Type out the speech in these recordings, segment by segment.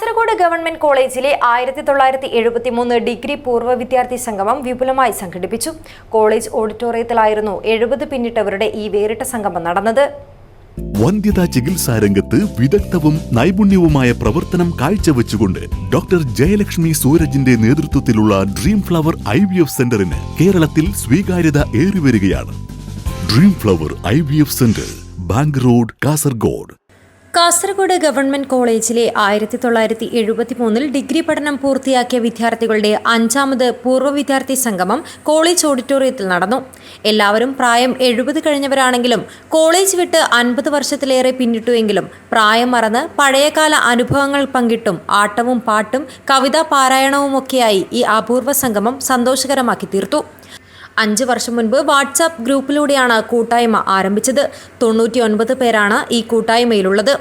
Kasaragod government കോളേജിലെ ആയിരത്തി തൊള്ളായിരത്തി എഴുപത്തി മൂന്ന് ഡിഗ്രി പൂർവ വിദ്യാർത്ഥി സംഗമം വിപുലമായി സംഘടിപ്പിച്ചു. കോളേജ് ഓഡിറ്റോറിയത്തിലായിരുന്നു എഴുപത് പിന്നിട്ടവരുടെ ഈ വേറിട്ട സംഗമം നടന്നത്. വന്ധ്യതാ ചികിത്സാ രംഗത്ത് വിദഗ്ധവും നൈപുണ്യവുമായ പ്രവർത്തനം കാഴ്ചവെച്ചുകൊണ്ട് ഡോക്ടർ ജയലക്ഷ്മി സൂരജിന്റെ നേതൃത്വത്തിലുള്ള dream flower I V F സെന്ററിന് കേരളത്തിൽ സ്വീകാര്യത ഏറിവരികയാണ്. Dream flower I V F centre bank road Kasaragod. Kasaragod government കോളേജിലെ ആയിരത്തി തൊള്ളായിരത്തി എഴുപത്തി മൂന്നിൽ ഡിഗ്രി പഠനം പൂർത്തിയാക്കിയ വിദ്യാർത്ഥികളുടെ അഞ്ചാമത് പൂർവ വിദ്യാർത്ഥി സംഗമം കോളേജ് ഓഡിറ്റോറിയത്തിൽ നടന്നു. എല്ലാവരും പ്രായം എഴുപത് കഴിഞ്ഞവരാണെങ്കിലും കോളേജ് വിട്ട് അൻപത് വർഷത്തിലേറെ പിന്നിട്ടുവെങ്കിലും പ്രായം മറന്ന് പഴയകാല അനുഭവങ്ങൾ പങ്കിട്ടും ആട്ടവും പാട്ടും കവിതാ പാരായണവുമൊക്കെയായി ഈ അപൂർവ സംഗമം സന്തോഷകരമാക്കി തീർത്തു. അഞ്ച് വർഷം മുൻപ് വാട്സാപ്പ് ഗ്രൂപ്പിലൂടെയാണ് കൂട്ടായ്മ ആരംഭിച്ചത്. തൊണ്ണൂറ്റി ഒൻപത് പേരാണ് ഈ കൂട്ടായ്മയിലുള്ളത്.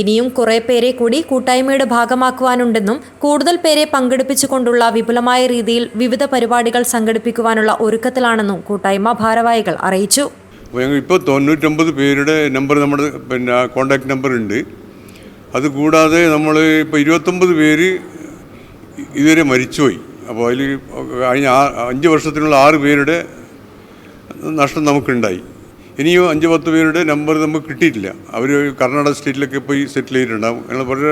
ഇനിയും കുറേ പേരെ കൂടി കൂട്ടായ്മയുടെ ഭാഗമാക്കുവാനുണ്ടെന്നും കൂടുതൽ പേരെ പങ്കെടുപ്പിച്ചുകൊണ്ടുള്ള വിപുലമായ രീതിയിൽ വിവിധ പരിപാടികൾ സംഘടിപ്പിക്കുവാനുള്ള ഒരുക്കത്തിലാണെന്നും കൂട്ടായ്മ ഭാരവാഹികൾ അറിയിച്ചു. ഇപ്പോൾ തൊണ്ണൂറ്റൊമ്പത് പേരുടെ നമ്പർ നമ്മുടെ പിന്നെ കോണ്ടാക്ട് നമ്പർ ഉണ്ട് അതുകൂടാതെ നമ്മൾ ഇപ്പോൾ ഇരുപത്തൊമ്പത് പേര് ഇതുവരെ മരിച്ചുപോയി. അപ്പോൾ അതിൽ കഴിഞ്ഞ അഞ്ച് വർഷത്തിനുള്ള ആറ് പേരുടെ നഷ്ടം നമുക്കുണ്ടായി. ഇനിയും അഞ്ച് പത്ത് പേരുടെ നമ്പർ നമുക്ക് കിട്ടിയിട്ടില്ല. അവർ കർണാടക സ്റ്റേറ്റിലൊക്കെ പോയി സെറ്റിൽ ചെയ്തിട്ടുണ്ടാകും ഞങ്ങൾ പറഞ്ഞ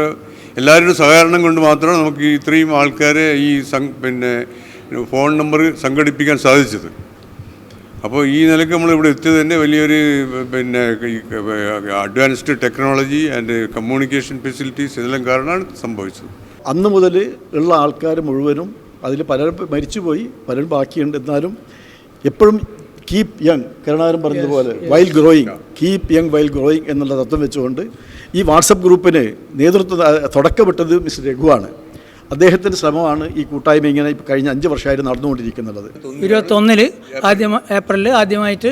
എല്ലാവരുടെയും സഹകരണം കൊണ്ട് മാത്രമാണ് നമുക്ക് ഇത്രയും ആൾക്കാരെ ഈ പിന്നെ ഫോൺ നമ്പർ സംഘടിപ്പിക്കാൻ സാധിച്ചത്. അപ്പോൾ ഈ നിലയ്ക്ക് നമ്മൾ ഇവിടെ എത്തിയത് തന്നെ വലിയൊരു പിന്നെ advanced technology and communication facilities ഇതെല്ലാം കാരണമാണ് സംഭവിച്ചത്. അന്ന് മുതൽ ഉള്ള ആൾക്കാർ മുഴുവനും അതിൽ പലരും മരിച്ചുപോയി പലരും ബാക്കിയുണ്ട്. എന്നാലും എപ്പോഴും കീപ് യങ് കരുണാകരൻ പറഞ്ഞതുപോലെ while growing keep young while growing എന്നുള്ള തത്വം വെച്ചുകൊണ്ട് ഈ വാട്സപ്പ് ഗ്രൂപ്പിന് നേതൃത്വം തുടക്കമിട്ടത് മിസ്റ്റർ രഘുവാണ് അദ്ദേഹത്തിന്റെ ശ്രമമാണ് ഈ കൂട്ടായ്മ ഇങ്ങനെ ഇപ്പോൾ കഴിഞ്ഞ അഞ്ച് വർഷമായിട്ട് നടന്നുകൊണ്ടിരിക്കുന്നുള്ളത് ഇരുപത്തൊന്നിൽ ആദ്യം ഏപ്രിലിൽ ആദ്യമായിട്ട്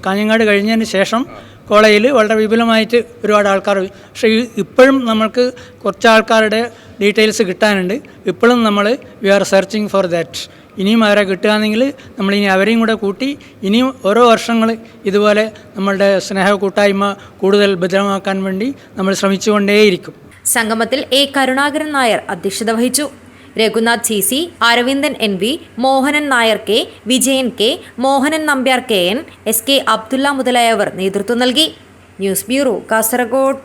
കാഞ്ഞങ്ങാട്. കഴിഞ്ഞതിന് ശേഷം കോളേജിൽ വളരെ വിപുലമായിട്ട് ഒരുപാട് ആൾക്കാർ പക്ഷേ ഇപ്പോഴും നമ്മൾക്ക് കുറച്ച് ആൾക്കാരുടെ ഡീറ്റെയിൽസ് കിട്ടാനുണ്ട്. ഇപ്പോഴും നമ്മൾ we are searching for that ഇനിയും അവരെ കിട്ടുകയാണെങ്കിൽ നമ്മളിനി അവരെയും കൂടെ കൂട്ടി ഇനിയും ഓരോ വർഷങ്ങൾ ഇതുപോലെ നമ്മളുടെ സ്നേഹ കൂട്ടായ്മ കൂടുതൽ ഭദ്രമാക്കാൻ വേണ്ടി നമ്മൾ ശ്രമിച്ചുകൊണ്ടേയിരിക്കും. സംഗമത്തിൽ എ കരുണാകരൻ നായർ അധ്യക്ഷത വഹിച്ചു. Raghunath C C Aravindan N V Mohanan Nair K Vijayan K Mohanan Nambiar K N S K Abdulla മുതലായവർ നേതൃത്വം നൽകി. News bureau Kasaragod.